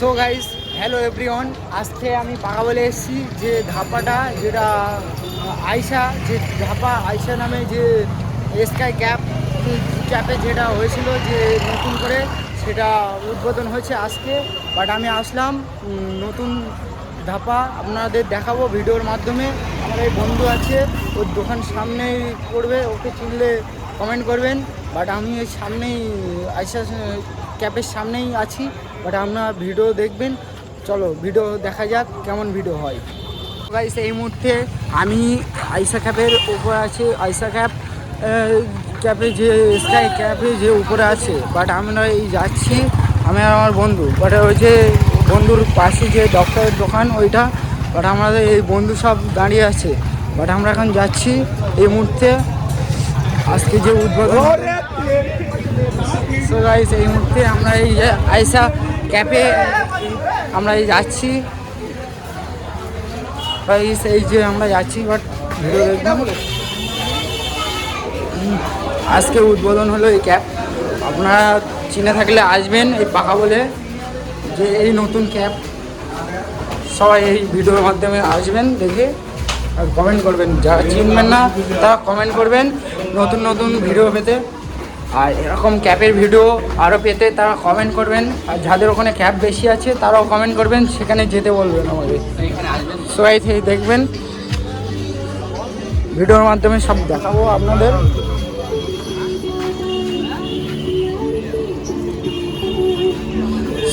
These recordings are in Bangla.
সো গাইস হ্যালো এভরিওয়ান আজকে আমি পাকা বলে এসেছি যে ধাপাটা যেটা আয়শা, যে ধাপা আয়শা নামে যে স্কাই ক্যাপ ক্যাপে যেটা হয়েছিল, যে নতুন করে সেটা উদ্বোধন হয়েছে আজকে। বাট আমি আসলাম নতুন ধাপা আপনাদের দেখাবো ভিডিওর মাধ্যমে। আমার এই বন্ধু আছে, ওর দোকান সামনেই পড়বে, ওকে চিনলে কমেন্ট করবেন। বাট আমি এই সামনেই আইসা ক্যাপের সামনেই আছি। বাট আপনারা ভিডিও দেখবেন। চলো ভিডিও দেখা যাক কেমন ভিডিও হয়। গাইস এই মুহূর্তে আমি আইসা ক্যাপের উপরে আছে। আইসা ক্যাপ ক্যাপে যে স্কাই ক্যাপে যে উপরে আছে। বাট আমরা এই যাচ্ছি আমি আর আমার বন্ধু। বাট ওই যে বন্ধুর পাশে যে ডক্টরের দোকান ওইটা। বাট আমাদের এই বন্ধু সব দাঁড়িয়ে আছে। বাট আমরা এখন যাচ্ছি এই মুহূর্তে। আজকে যে উদ্বোধন। সো গাইস এই মুহূর্তে আমরা এই যে আইসা ক্যাপে আমরা এই যাচ্ছি। এই যে আমরা যাচ্ছি বাট ভিডিও দেখলাম আজকে উদ্বোধন হলো এই ক্যাব আপনারা চিনে থাকলে আসবেন এই পাকা বলে যে এই নতুন ক্যাব সবাই এই ভিডিওর মাধ্যমে আসবেন দেখে আর কমেন্ট করবেন। যারা চিনবেন না, তারা কমেন্ট করবেন। নতুন নতুন ভিডিও পেতে। আর এরকম ক্যাপের ভিডিও আরও পেতে তারা কমেন্ট করবেন। আর যাদের ওখানে ক্যাপ বেশি আছে, তারাও কমেন্ট করবেন, সেখানে যেতে বলবেন আমাদের সবাই থেকে দেখবেন, ভিডিওর মাধ্যমে সব দেখাবো আপনাদের।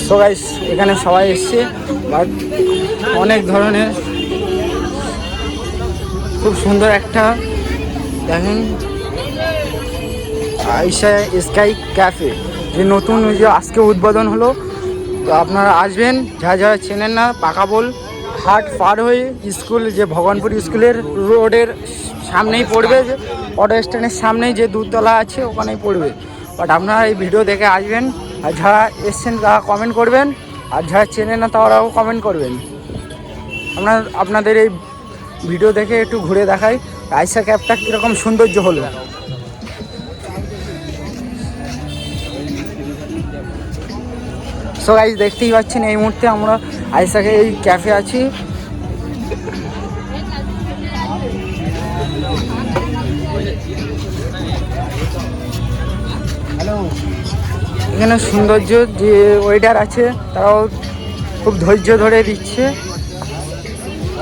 সো গাইস এখানে সবাই এসছে বাট অনেক ধরনের, খুব সুন্দর একটা, দেখেন আইসা স্কাই ক্যাফে। যে নতুন যে আজকে উদ্বোধন হলো, তো আপনারা আসবেন, যারা যারা চেনেন না পাকাবোল হাট পার হয়ে স্কুল, যে ভগবানপুর স্কুলের রোডের সামনেই পড়বে, যে অটো স্ট্যান্ডের সামনেই যে দুতলা আছে, ওখানেই পড়বে। বাট আপনারা এই ভিডিও দেখে আসবেন, আর যারা এসছেন, তারা কমেন্ট করবেন, আর যারা চেনেন না, তারাও কমেন্ট করবেন। আপনার, আপনাদের এই ভিডিও দেখে একটু ঘুরে দেখাই আইসা ক্যাবটা কীরকম সৌন্দর্য হলো। সো গাইজ দেখতেই পাচ্ছেন এই মুহূর্তে আমরা আইসাকে এই ক্যাফে আছি। এখানে সৌন্দর্য যে ওয়েটার আছে তারাও খুব ধৈর্য ধরে দিচ্ছে।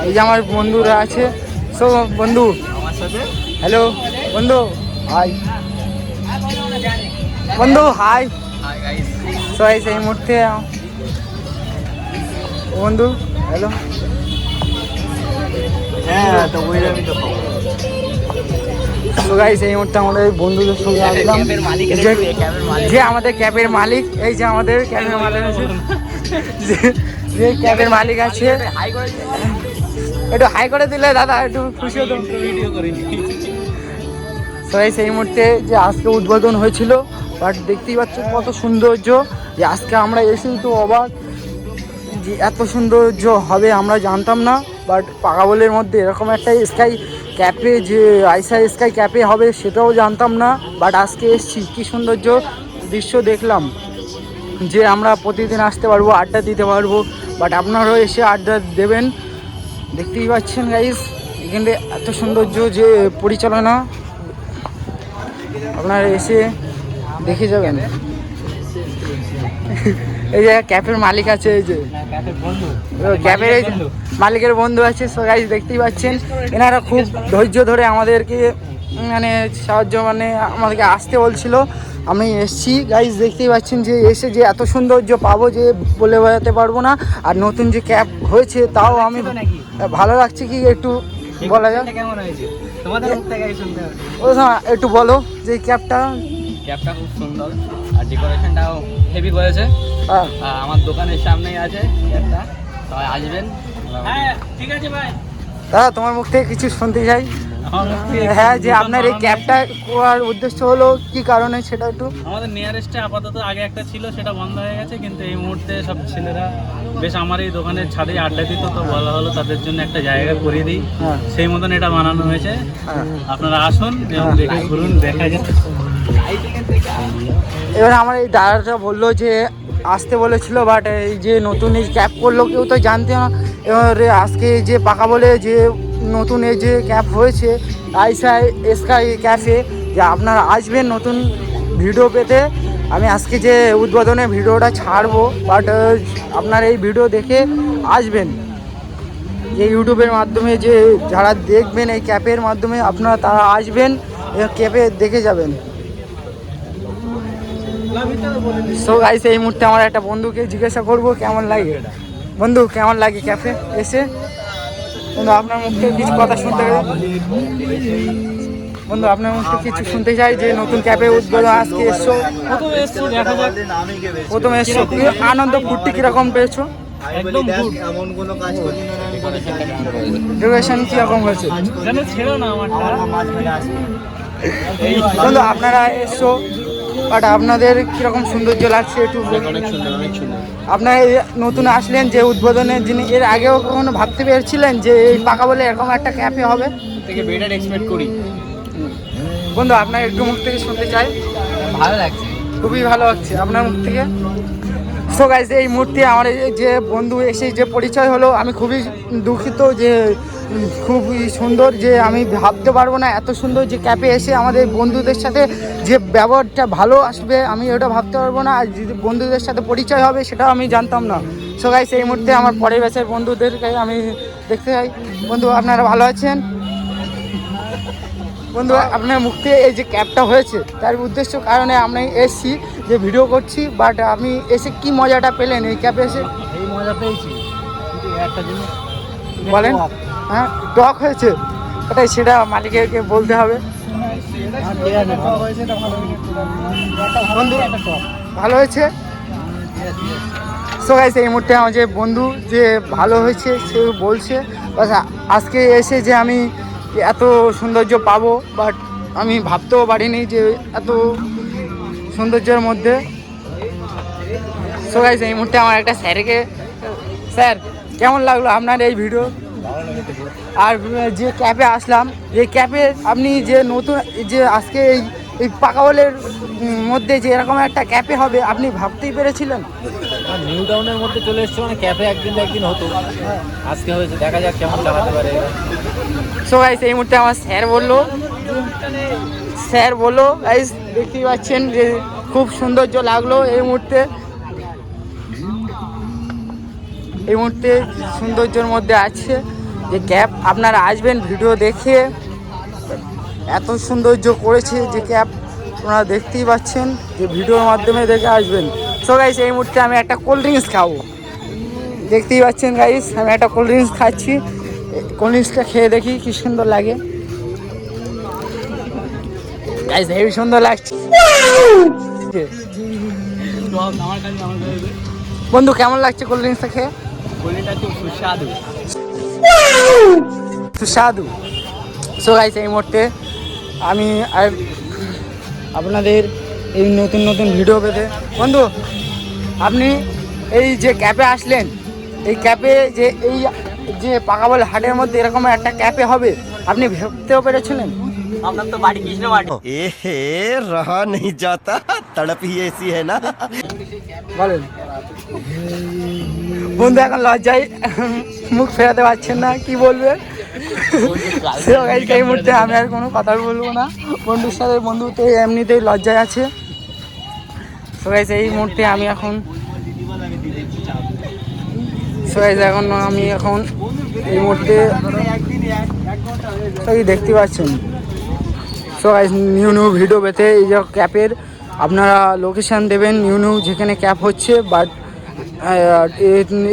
এই যে আমার বন্ধুরা আছে। সো বন্ধু। হ্যালো বন্ধু। হাই বন্ধু হাই গাইস এই মুহূর্তে। বন্ধু হ্যালো হ্যাঁ তো ওইরকমই তো। সো গাইস এই মুহূর্তে আমাদের বন্ধুদের সঙ্গে আসলাম। যে- আমাদের ক্যাবের মালিক এই যে আমাদের ক্যাবের মালিক আছে। যে- ক্যাবের মালিক আছে। একটু হাই করে দিলে দাদা একটু খুশি হতো। তো এই সেই মুহূর্তে যে আজকে উদ্বোধন হয়েছিল বাট দেখতেই পাচ্ছ কত সৌন্দর্য। যে আজকে আমরা এসেই তো অবাক যে এত সৌন্দর্য হবে, আমরা জানতাম না। বাট পাকাবলের মধ্যে এরকম একটা স্কাই ক্যাপে যে আইসা স্কাই ক্যাপে হবে, সেটাও জানতাম না। বাট আজকে এসছি, কী সৌন্দর্য দৃশ্য দেখলাম। যে আমরা প্রতিদিন আসতে পারব, আড্ডা দিতে পারব। বাট আপনারাও এসে আড্ডা দেবেন। দেখতেই পাচ্ছেন গাইস এখানে এত সৌন্দর্য যে পরিচালনা। আপনারা এসে দেখে যাবেন এই যে ক্যাফের মালিক আছে এই যে। ক্যাফের এই মালিকের বন্ধু। আছে সো গাইজ দেখতেই পাচ্ছেন। এনারা খুব ধৈর্য ধরে আমাদেরকে মানে সাহায্য মানে আমাদেরকে আসতে বলছিল। আমি এসছি। গাইজ দেখতেই পাচ্ছেন যে এসে যে এত সৌন্দর্য পাবো যে বলে বোঝাতে পারব না। আর নতুন যে ক্যাব হয়েছে তাও আমি ভালো লাগছে কি একটু বলা ও একটু বলো যে ক্যাবটা ক্যাবটা খুব সুন্দর। আর ডেকোরেশনটাও হেভি করেছে। হ্যাঁ। আমার দোকানের সামনেই আছে ক্যাবটা সবাই আসবেন। হ্যাঁ ঠিক আছে ভাই। দাদা তোমার মুখ থেকে কিছু শুনতে চাই? হ্যাঁ যে আপনার এই ক্যাবটা করার উদ্দেশ্য হলো কি কারণে সেটা একটু? আমাদের নিয়ারেস্টে আপাতত আগে একটা ছিল সেটা বন্ধ হয়ে গেছে কিন্তু এই মুহূর্তে সব ছেলেরা বেশ আমার এই দোকানের ছাদে আড্ডা দিত তো বলা হলো তাদের জন্য একটা জায়গা করে দিই। হ্যাঁ। সেই মতন এটা বানানো হয়েছে। হ্যাঁ। আপনারা আসুন দেখে ঘুরুন দেখা যায় এবার আমার এই দাদাটা বলল যে, আসতে বলেছিল বাট এই যে নতুন এই ক্যাব করল, কেউ তো জানতে না। এবারে আজকে যে পাকা বলে যে নতুন এই যে ক্যাব হয়েছে আইসাই স্কাই ক্যাফে যে আপনারা আসবেন নতুন ভিডিও পেতে। আমি আজকে যে উদ্বোধনের ভিডিওটা ছাড়বো বাট আপনার এই ভিডিও দেখে আসবেন। যে ইউটিউবের মাধ্যমে যে যারা দেখবেন এই ক্যাপের মাধ্যমে, আপনারা তারা আসবেন ক্যাপে দেখে যাবেন। সো গাইস এই মুহূর্তে আমার একটা বন্ধুকে জিজ্ঞাসা করব কেমন লাগে? বন্ধু কেমন লাগে ক্যাফে এসে? বন্ধু আপনার মুখ থেকে কিছু কথা শুনতে চাই বন্ধু আপনার মুখ থেকে কিছু শুনতে চাই যে নতুন ক্যাফে উদ্বোধন আজকে এসছো? প্রথমে এসছি দেখা যাক প্রথমে এসছো কি? আনন্দ ফুর্তি কীরকম পেয়েছ? একদম গুড ডেকোরেশন কীরকম হয়েছে? যেন ছিল না আমারটা। বন্ধু আপনারা এসছো বাট আপনাদের কীরকম সৌন্দর্য লাগছে একটু। আপনারা নতুন আসলেন যে উদ্বোধনের যিনি এর আগেও কখনো ভাবতে পেরেছিলেন যে এই পাকা বলে এরকম একটা ক্যাফে হবে? থেকে বেটার এক্সপেক্ট করি। বন্ধু আপনার একটু মুখ থেকে শুনতে চাই। ভালো লাগছে। খুবই ভালো লাগছে আপনার মুখ থেকে। সো গাইজ এই মুহূর্তে আমার যে বন্ধু এসে যে পরিচয় হলো আমি খুবই দুঃখিত যে খুবই সুন্দর যে আমি ভাবতে পারব না এত সুন্দর যে ক্যাপে এসে আমাদের বন্ধুদের সাথে যে ব্যবহারটা ভালো আসবে আমি ওটা ভাবতে পারব না। আর যদি বন্ধুদের সাথে পরিচয় হবে সেটাও আমি জানতাম না। সো গাইজ এই মুহূর্তে আমার পরের ব্যাচের বন্ধুদেরকে আমি দেখতে চাই। বন্ধু আপনারা ভালো আছেন? বন্ধু আপনার মুখ থেকে এই যে ক্যাবটা হয়েছে তার উদ্দেশ্য কারণে আমি এসছি যে ভিডিও করছি বাট আপনি এসে কি মজাটা পেলেন এই ক্যাবে এসে? এই মজা পেয়েছি। একটা জিনিস বলেন। হ্যাঁ টক হয়েছে। ওটাই সেটা মালিকেরকে বলতে হবে। ভালো হয়েছে? সো গাইস এই মুহূর্তে আমার যে বন্ধু যে ভালো হয়েছে, সে বলছে আজকে এসে যে আমি এত সৌন্দর্য পাবো বাট আমি ভাবতেও পারিনি যে এত সৌন্দর্যের মধ্যে। সো গাইস এই মুহূর্তে আমার একটা স্যারকে, স্যার, কেমন লাগল আপনার এই ভিডিও আর যে ক্যাবে আসলাম এই ক্যাবে আপনি যে নতুন যে আজকে এই এই পাকাওয়ালের মধ্যে যে এরকম একটা ক্যাফে হবে আপনি ভাবতেই পেরেছিলেন? নিউ টাউনের মধ্যে চলে এসছে মানে ক্যাফে একদিন একদিন হতো। আজকে হয়েছে দেখা যাক কেমন চালাতে পারে। সো গাইস এই মুহূর্তে আমার স্যার বলল স্যার বলল গাইস দেখতেই পাচ্ছেন যে খুব সৌন্দর্য লাগল এই মুহূর্তে। এই মুহূর্তে সৌন্দর্যের মধ্যে আছে। যে ক্যাব আপনারা আসবেন ভিডিও দেখে। এত সৌন্দর্য করেছে যে ক্যাব আপনারা দেখতেই পাচ্ছেন যে ভিডিওর মাধ্যমে দেখে আসবেন। সো গাইস এই মুহূর্তে আমি একটা কোল্ড ড্রিঙ্কস খাব। দেখতেই পাচ্ছেন গাইস আমি একটা কোল্ড ড্রিঙ্কস খাচ্ছি। কোল্ড ড্রিঙ্কসটা খেয়ে দেখি কি সুন্দর লাগে। গাইস হেভি সুন্দর লাগছে। বন্ধু কেমন লাগছে কোল্ড ড্রিঙ্কসটা খেয়ে? সুস্বাদু। সুস্বাদু। সো গাইস এই মুহূর্তে আমি আপনাদের এই নতুন নতুন ভিডিও পেতে। বন্ধু আপনি এই যে ক্যাপে আসলেন এই ক্যাপে যে এই যে পাকাবল হাটের মধ্যে এরকম একটা ক্যাপে হবে আপনি ভেবতেও পেরেছিলেন? আপনার তো বাড়ি কৃষ্ণ বাড়ি এ হে রহা নেই যাতা তড়প এসি হ্যায় না। বলেন। বন্ধু এখন লজ্জায় মুখ ফেরাতে পারছেন না কি বলবে? এই মুহূর্তে আমি আর কোনো কথা বলব না। বন্ধুর সাথে বন্ধু তো এমনিতেই লজ্জায় আছে। Guys, এই মুহূর্তে আমি এখন এখন আমি এখন এই মুহূর্তে এই দেখতে পাচ্ছেন। So guys new new video পেতে এই যে ক্যাপের আপনারা লোকেশান দেবেন নিউ নিউ যেখানে ক্যাপ হচ্ছে বাট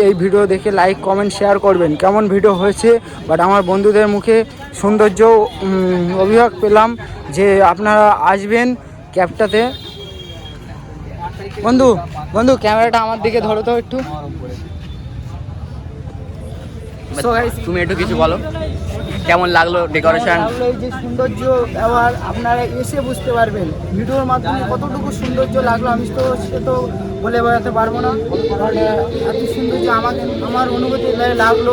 এই ভিডিও দেখে লাইক কমেন্ট শেয়ার করবেন। কেমন ভিডিও হয়েছে? বাট আমার বন্ধুদের মুখে সৌন্দর্য অভিযোগ পেলাম যে আপনারা আসবেন ক্যাবটাতে। বন্ধু বন্ধু ক্যামেরাটা আমার দিকে ধরো তো একটু। তুমি একটু কিছু বলো। কেমন লাগল ডেকোরেশন যে সৌন্দর্য ব্যবহার? আপনারা এসে বুঝতে পারবেন। ভিডিওর মাধ্যমে কতটুকু সৌন্দর্য লাগল আমি তো সে তো বলে বেড়াতে পারব না। এত সৌন্দর্য আমাকে, আমার অনুভূতি লাগল।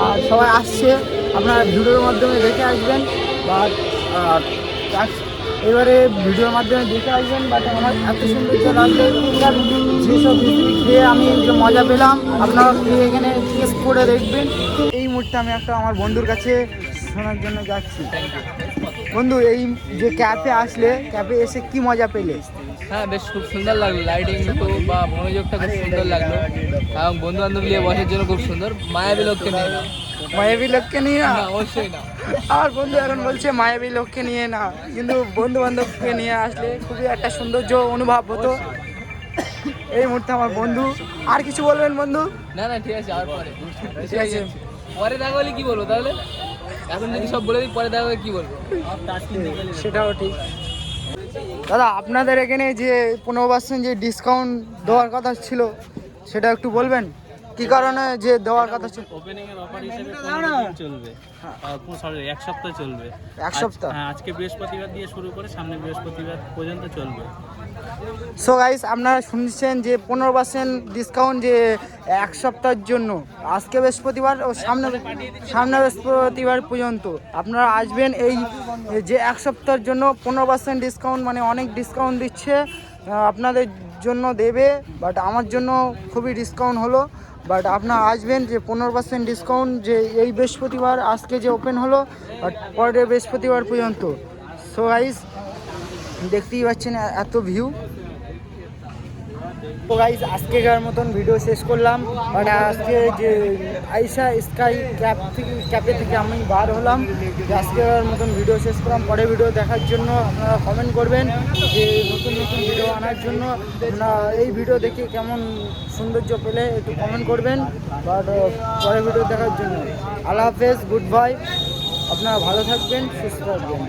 আর সবাই আসছে, আপনারা ভিডিওর মাধ্যমে দেখে আসবেন বা এবারে ভিডিওর মাধ্যমে দেখে আসবেন বাট আমার এত সৌন্দর্য যেসব রেসিপি খেয়ে আমি যে মজা পেলাম আপনারা খেয়ে এখানে টেস্ট করে দেখবেন। এই মুহূর্তে আমি একটা আমার বন্ধুর কাছে শোনার জন্য যাচ্ছি। বন্ধু, এই যে ক্যাফে আসলে ক্যাফে এসে কি মজা পেলে? হ্যাঁ বেশ খুব সুন্দর লাগল। লাইটিং তো বা মনোযোগটা খুব সুন্দর লাগল। এবং বন্ধু বান্ধব নিয়ে বসার জন্য খুব সুন্দর। মায়াবী লোককে নিয়ে না? মায়াবী লোককে নিয়ে না? অবশ্যই না। আমার বন্ধু এখন বলছে মায়াবী লোককে নিয়ে না। কিন্তু বন্ধু বান্ধবকে নিয়ে আসলে খুবই একটা সৌন্দর্য অনুভব হতো। এই মুহূর্তে আমার বন্ধু। আর কিছু বলবেন বন্ধু? না না ঠিক আছে আর পরে। ঠিক আছে। পরে দেখা হলে কি বলব তাহলে? এখন যদি সব বলে দিই পরে দেখা হলে কি বলব? সেটাও ঠিক। দাদা আপনাদের এখানে যে পনেরো পার্সেন্ট যে ডিসকাউন্ট দেওয়ার কথা ছিল সেটা একটু বলবেন? কি কারণে যে দেওয়ার কথা ছিল? ওপেনিং এর অফার হিসেবে চলবে। সরি এক সপ্তাহ চলবে। এক সপ্তাহ? হ্যাঁ আজকে বৃহস্পতিবার দিয়ে শুরু করে সামনে বৃহস্পতিবার পর্যন্ত চলবে। সো গাইস আপনারা শুনছেন যে পনেরো পার্সেন্ট ডিসকাউন্ট যে এক সপ্তাহের জন্য। আজকে বৃহস্পতিবার ও সামনে সামনে বৃহস্পতিবার পর্যন্ত। আপনারা আসবেন এই যে এক সপ্তাহের জন্য পনেরো পার্সেন্ট ডিসকাউন্ট মানে অনেক ডিসকাউন্ট দিচ্ছে। আপনাদের জন্য দেবে বাট আমার জন্য খুবই ডিসকাউন্ট হলো। বাট আপনারা আসবেন যে পনেরো পার্সেন্ট ডিসকাউন্ট যে এই বৃহস্পতিবার আজকে যে ওপেন হলো বাট পরের বৃহস্পতিবার পর্যন্ত। সো গাইস দেখতেই পাচ্ছেন এত ভিউ তো গাইজ আজকেকার মতন ভিডিও শেষ করলাম। বাট আজকে যে আইসা স্কাই ক্যাপ থেকে ক্যাপে থেকে আমি বার হলাম। যে আজকের মতন ভিডিও শেষ করলাম। পরে ভিডিও দেখার জন্য আপনারা কমেন্ট করবেন যে নতুন নতুন ভিডিও আনার জন্য। এই ভিডিও দেখে কেমন সৌন্দর্য পেলে একটু কমেন্ট করবেন। বাট পরে ভিডিও দেখার জন্য। আল্লাহ হাফেজ গুড বাই আপনারা ভালো থাকবেন, সুস্থ থাকবেন।